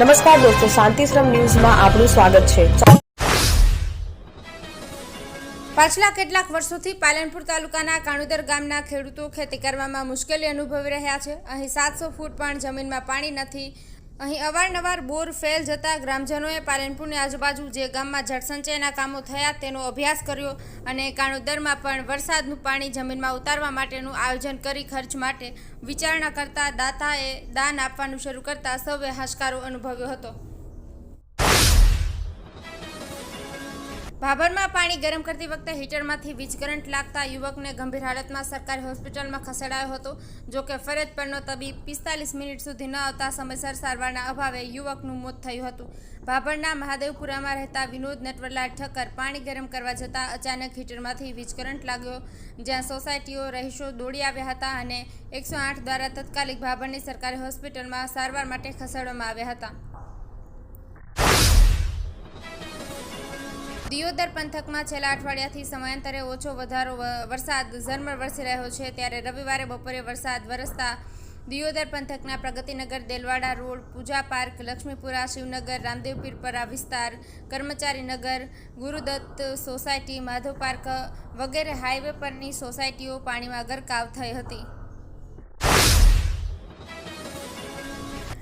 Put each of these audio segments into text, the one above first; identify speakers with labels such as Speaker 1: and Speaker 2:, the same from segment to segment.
Speaker 1: નમસ્કાર દોસ્તો શાંતિશ્રમ ન્યૂઝમાં આપનું સ્વાગત છે.
Speaker 2: પાછલા કેટલાક વર્ષોથી પાલનપુર તાલુકાના કાણુદર ગામના ખેડૂતો ખેતી કરવામાં મુશ્કેલી અનુભવી રહ્યા છે. અહીં સાતસો ફૂટ પણ જમીનમાં પાણી નથી. અહીં અવારનવાર બોર ફેલ જતા ગ્રામજનોએ પાલનપુરની આજુબાજુ જે ગામમાં જળસંચયના કામો થયા તેનો અભ્યાસ કર્યો અને કાણોદરમાં પણ વરસાદનું પાણી જમીનમાં ઉતારવા માટેનું આયોજન કરી ખર્ચ માટે વિચારણા કરતા દાતાએ દાન આપવાનું શરૂ કરતા સૌએ હાશકારો અનુભવ્યો હતો. ભાભરમાં પાણી ગરમ કરતી વખતે હીટરમાંથી વીજ કરંટ લાગતા યુવકને ગંભીર હાલતમાં સરકારી હોસ્પિટલમાં ખસેડાયો હતો. જો કે ફરજ પરનો તબીબ પિસ્તાલીસ મિનિટ સુધી ન આવતા સમયસર સારવારના અભાવે યુવકનું મોત થયું હતું. ભાભરના મહાદેવપુરામાં રહેતા વિનોદ નટવરલાલ ઠક્કર પાણી ગરમ કરવા જતાં અચાનક હીટરમાંથી વીજ કરંટ લાગ્યો. જ્યાં સોસાયટીઓ રહીશો દોડી આવ્યા હતા અને એકસો આઠ દ્વારા તત્કાલિક ભાભરની સરકારી હોસ્પિટલમાં સારવાર માટે ખસેડવામાં આવ્યા હતા. દિયોદર પંથકમાં છેલ્લા અઠવાડિયાથી સમયાંતરે ઓછો વધારો વરસાદ ઝરમર વરસી રહ્યો છે. ત્યારે રવિવારે બપોરે વરસાદ વરસતા દિયોદર પંથકના પ્રગતિનગર, દેલવાડા રોડ, પૂજા પાર્ક, લક્ષ્મીપુરા, શિવનગર રામદેવપીરપરા વિસ્તાર કર્મચારી નગર ગુરુદત્ત સોસાયટી, માધવ પાર્ક વગેરે હાઈવે પરની સોસાયટીઓ પાણીમાં ગરકાવ થઈ હતી.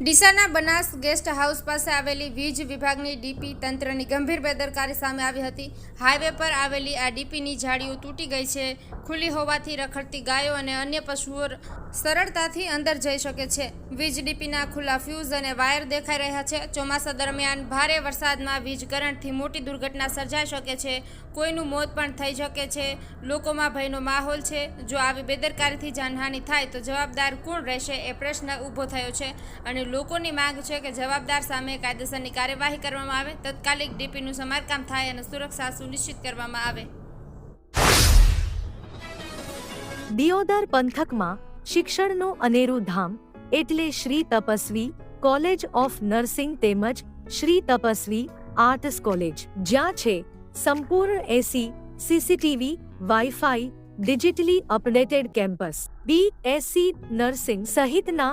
Speaker 2: ડીસાના બનાસ ગેસ્ટ હાઉસ પાસે આવેલી વીજ વિભાગની ડીપી તંત્રની ગંભીર બેદરકારી સામે આવી હતી. હાઈવે પર આવેલી આ ડીપીની જાળીઓ તૂટી ગઈ છે. ખુલ્લી હોવાથી રખડતી ગાયો અને અન્ય પશુઓ સરળતાથી અંદર જઈ શકે છે. વીજ ડીપીના ખુલ્લા ફ્યુઝ અને વાયર દેખાઈ રહ્યા છે. ચોમાસા દરમિયાન ભારે વરસાદમાં વીજ કરંટથી મોટી દુર્ઘટના સર્જાઈ શકે છે. કોઈનું મોત પણ થઈ શકે છે. લોકોમાં ભયનો માહોલ છે. જો આવી બેદરકારીથી જાનહાનિ થાય તો જવાબદાર કોણ રહેશે એ પ્રશ્ન ઊભો થયો છે. અને લોકોની માંગ છે કે જવાબદાર સામે કાયદેસરની કાર્યવાહી કરવામાં આવે, તત્કાલિક ડીપીનું સમારકામ થાય અને સુરક્ષા સુનિશ્ચિત કરવામાં આવે.
Speaker 3: દિયોદર પંથકમાં શિક્ષણનું અનેરું ધામ એટલે Shri Tapasvi college of nursing તેમજ શ્રી તપસ્વી આર્ટ્સ કોલેજ, જ્યાં છે સંપૂર્ણ AC, CCTV, wifi, digitally updated campus, B Sc nursing સહિતના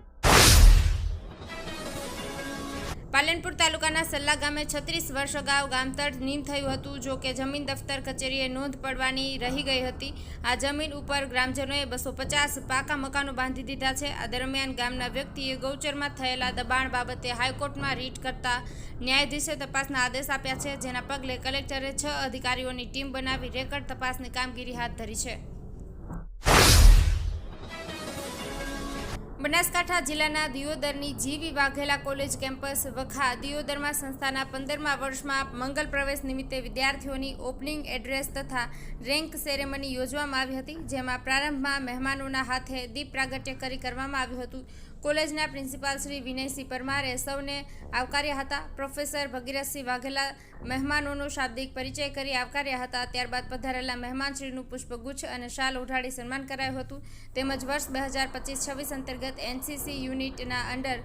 Speaker 2: Palanpur તાલુકાના સલ્લા ગામે છત્રીસ વર્ષ અગાઉ ગામતળ નીમ થયું હતું, જો કે જમીન દફતર કચેરીએ નોંધ પડવાની રહી ગઈ હતી. આ જમીન ઉપર ગ્રામજનોએ બસો પચાસ પાકા મકાનો બાંધી દીધા છે. આ દરમિયાન ગામના વ્યક્તિએ ગૌચરમાં થયેલા દબાણ બાબતે હાઈકોર્ટમાં રીટ કરતા ન્યાયાધીશે તપાસના આદેશ આપ્યા છે, જેના પગલે કલેક્ટરે છ અધિકારીઓની ટીમ બનાવી રેકર્ડ તપાસની કામગીરી હાથ ધરી છે. બનાસકાંઠા જિલ્લાના દિયોદરની G V Vaghela college campus Vakha દિયોદરમાં સંસ્થાના પંદરમા વર્ષમાં મંગલ પ્રવેશ નિમિત્તે વિદ્યાર્થીઓની ઓપનિંગ એડ્રેસ તથા રેન્ક સેરેમની યોજવામાં આવી હતી, જેમાં પ્રારંભમાં મહેમાનોના હાથે દીપ પ્રાગટ્ય કરી કરવામાં આવ્યું હતું. કોલેજના પ્રિન્સિપાલ શ્રી વિનયસિંહ પરમારે સૌને આવકાર્યા હતા. પ્રોફેસર ભગીરથસિંહ વાઘેલા મહેમાનોનો શાબ્દિક પરિચય કરી આવકાર્યા હતા. ત્યારબાદ પધારેલા મહેમાનશ્રીનું પુષ્પગુચ્છ અને શાલ ઉઢાડી સન્માન કરાયું હતું. તેમજ વર્ષ બે હજાર પચીસ છવ્વીસ અંતર્ગત એનસીસી યુનિટના અંડર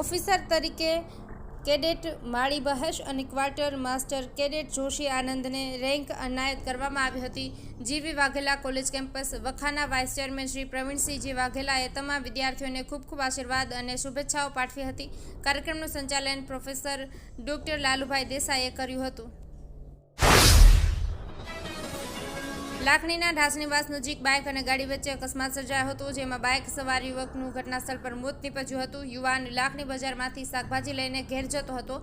Speaker 2: ઓફિસર તરીકે કેડેટ માળી બહેશ અને ક્વાર્ટર માસ્ટર કેડેટ જોશી આનંદને રેન્ક અનાયત કરવામાં આવી હતી. G V Vaghela college campus વખાના vice chairman Shri Pravinsinhji વાઘેલાએ તમામ વિદ્યાર્થીઓને ખૂબ ખૂબ આશીર્વાદ અને શુભેચ્છાઓ પાઠવી હતી. કાર્યક્રમનું સંચાલન પ્રોફેસર ડોક્ટર લાલુભાઈ દેસાઈએ કર્યું હતું. લાખણીના ઢાસનીવાસ નજીક બાઇક અને ગાડી વચ્ચે અકસ્માત સર્જાયો હતો, જેમાં બાઇક સવાર યુવકનું ઘટનાસ્થળ પર મોત નીપજ્યું હતું. યુવાન લાખણી બજારમાંથી શાકભાજી લઈને ઘેર જતો હતો.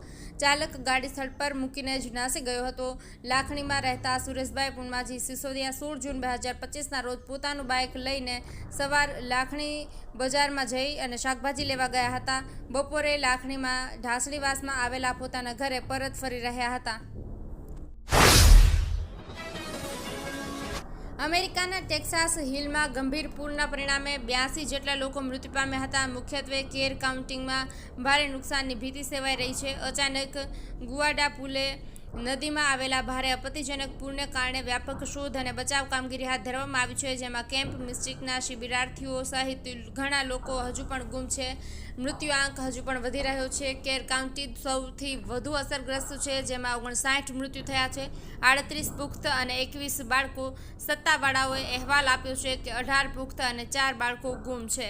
Speaker 2: ચાલક ગાડી સ્થળ પર મૂકીને જ નાસી ગયો હતો. લાખણીમાં રહેતા સુરેશભાઈ પુણમાજી સિસોદિયા સોળ જૂન બે હજાર પચીસના રોજ પોતાનું બાઇક લઈને સવાર લાખણી બજારમાં જઈ અને શાકભાજી લેવા ગયા હતા. બપોરે લાખણીમાં ઢાસણીવાસમાં આવેલા પોતાના ઘરે પરત ફરી રહ્યા હતા. અમેરિકાના ટેક્સાસ હિલમાં ગંભીર પૂરના પરિણામે બ્યાસી જેટલા લોકો મૃત્યુ પામ્યા હતા. મુખ્યત્વે કેર કાઉન્ટિંગમાં ભારે નુકસાનની ભીતિ સેવાઈ રહી છે. અચાનક ગુઆડા પુલે નદીમાં આવેલા ભારે આપત્તિજનક પૂરને કારણે વ્યાપક શોધ અને બચાવ કામગીરી હાથ ધરવામાં આવી છે, જેમાં કેમ્પ મિસ્ટિકના શિબિરાર્થીઓ સહિત ઘણા લોકો હજુ પણ ગુમ છે. મૃત્યુ આંક હજુ પણ વધી રહ્યો છે. કેર કાઉન્ટી સૌથી વધુ અસરગ્રસ્ત છે, જેમાં ઓગણસાઠ મૃત્યુ થયા છે. આડત્રીસ પુખ્ત અને એકવીસ બાળકો સત્તાવાળાઓએ અહેવાલ આપ્યો છે કે અઢાર પુખ્ત અને ચાર બાળકો ગુમ છે.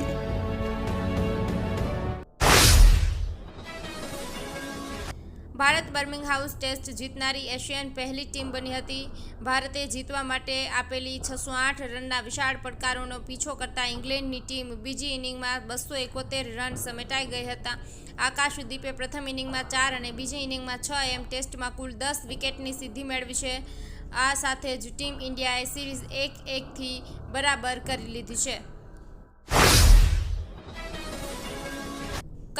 Speaker 2: બર્મિંગ હાઉસ ટેસ્ટ જીતનારી એશિયન પહેલી ટીમ બની હતી. ભારતે જીતવા માટે આપેલી છસો આઠ રનના વિશાળ પડકારોનો પીછો કરતા ઇંગ્લેન્ડની ટીમ બીજી ઇનિંગમાં બસો એકોતેર રન સમેટાઈ ગઈ હતા. આકાશદીપે પ્રથમ ઇનિંગમાં ચાર અને બીજી ઇનિંગમાં છ એમ ટેસ્ટમાં કુલ દસ વિકેટની સિદ્ધિ મેળવી છે. આ સાથે જ ટીમ ઇન્ડિયાએ સિરીઝ એક એકથી બરાબર કરી લીધી છે.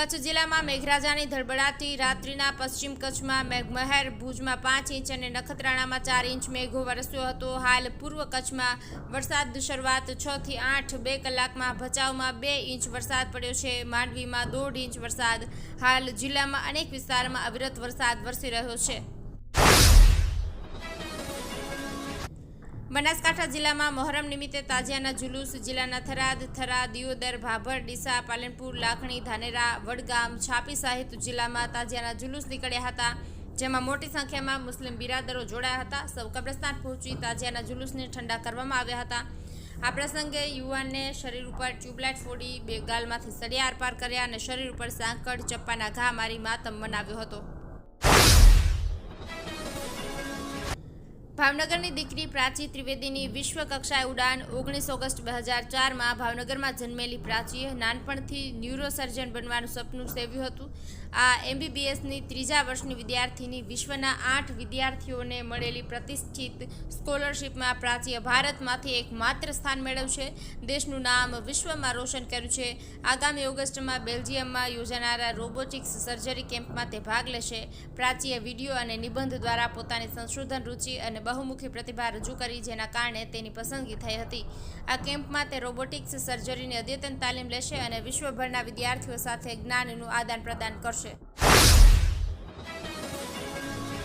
Speaker 2: કચ્છ જિલ્લામાં મેઘરાજાની ધડબડાતી રાત્રિના પશ્ચિમ કચ્છમાં મેઘમહેર, ભુજમાં પાંચ ઇંચ અને નખત્રાણામાં ચાર ઇંચ મેઘો વરસ્યો હતો. હાલ પૂર્વ કચ્છમાં વરસાદ શરૂઆત છ થી આઠ બે કલાકમાં ભચાઉમાં બે ઇંચ વરસાદ પડ્યો છે. માંડવીમાં દોઢ ઇંચ વરસાદ. હાલ જિલ્લામાં અનેક વિસ્તારમાં અવિરત વરસાદ વરસી રહ્યો છે. બનાસકાંઠા જિલ્લામાં મહોરમ નિમિત્તે તાજિયાના જુલુસ, જિલ્લાના થરાદ થરા દિયોદર, ભાભર, ડીસા, પાલનપુર, લાખણી, ધાનેરા, વડગામ, છાપી સહિત જિલ્લામાં તાજિયાના જુલુસ નીકળ્યા હતા, જેમાં મોટી સંખ્યામાં મુસ્લિમ બિરાદરો જોડાયા હતા. સૌ કબ્રસ્તાન પહોંચી તાજિયાના જુલુસને ઠંડા કરવામાં આવ્યા હતા. આ પ્રસંગે યુવાનને શરીર ઉપર ટ્યુબલાઇટ ફોડી બે ગાલમાંથી સળિયા આરપાર કર્યા અને શરીર ઉપર સાંકળ, ચપ્પાના ઘા મારી માતમ મનાવ્યો હતો. ભાવનગરની દીકરી પ્રાચી ત્રિવેદીની વિશ્વ કક્ષાએ ઉડાન ઓગણીસ ઓગસ્ટ બે હજાર ચારમાં ભાવનગરમાં જન્મેલી પ્રાચીએ નાનપણથી ન્યુરોસર્જન બનવાનું સપનું સેવ્યું હતું. આ એમબીબીએસની ત્રીજા વર્ષની વિદ્યાર્થીની વિશ્વના આઠ વિદ્યાર્થીઓને મળેલી પ્રતિષ્ઠિત સ્કોલરશિપમાં પ્રાચ્ય ભારતમાંથી એક માત્ર સ્થાન મેળવશે. દેશનું નામ વિશ્વમાં રોશન કર્યું છે. આગામી ઓગસ્ટમાં બેલ્જિયમમાં યોજાનારા રોબોટિક્સ સર્જરી કેમ્પમાં તે ભાગ લેશે. પ્રાચીએ વીડિયો અને નિબંધ દ્વારા પોતાની સંશોધન રુચિ અને બહુમુખી પ્રતિભા રજૂ કરી, જેના કારણે તેની પસંદગી થઈ હતી. આ કેમ્પમાં તે રોબોટિક્સ સર્જરીની અદ્યતન તાલીમ લેશે અને વિશ્વભરના વિદ્યાર્થીઓ સાથે જ્ઞાનનું આદાન પ્રદાન કરશે.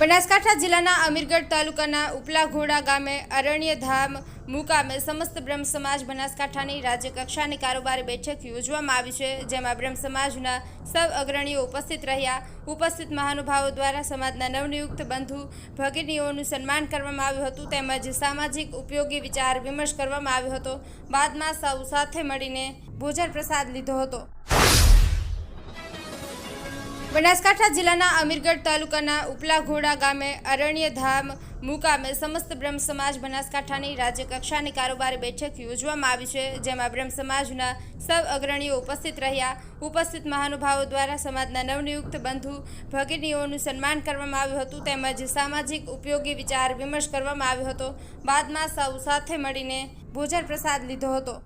Speaker 2: બનાસકાંઠા જિલ્લાના અમીરગઢ તાલુકાના ઉપલા ઘોડા ગામે અરણ્યધામ મુકામે સમસ્ત બ્રહ્મ સમાજ બનાસકાંઠાની રાજ્યકક્ષાની કારોબારી બેઠક યોજવામાં આવી છે, જેમાં બ્રહ્મ સમાજના સૌ અગ્રણીઓ ઉપસ્થિત રહ્યા. ઉપસ્થિત મહાનુભાવો દ્વારા સમાજના નવનિયુક્ત બંધુ ભગિનીઓનું સન્માન કરવામાં આવ્યું હતું, તેમજ સામાજિક ઉપયોગી વિચાર વિમર્શ કરવામાં આવ્યો હતો. બાદમાં સૌ સાથે મળીને ભોજન પ્રસાદ લીધો હતો. બનાસકાંઠા જિલ્લાના અમીરગઢ તાલુકાના ઉપલા ઘોડા ગામે અરણ્યધામ મુકામે સમસ્ત બ્રહ્મ સમાજ બનાસકાંઠાની રાજ્યકક્ષાની કારોબારી બેઠક યોજવામાં આવી છે, જેમાં બ્રહ્મ સમાજના સૌ અગ્રણીઓ ઉપસ્થિત રહ્યા. ઉપસ્થિત મહાનુભાવો દ્વારા સમાજના નવનિયુક્ત બંધુ ભગિનીઓનું સન્માન કરવામાં આવ્યું હતું, તેમજ સામાજિક ઉપયોગી વિચાર વિમર્શ કરવામાં આવ્યો હતો. બાદમાં સૌ સાથે મળીને ભોજન પ્રસાદ લીધો હતો.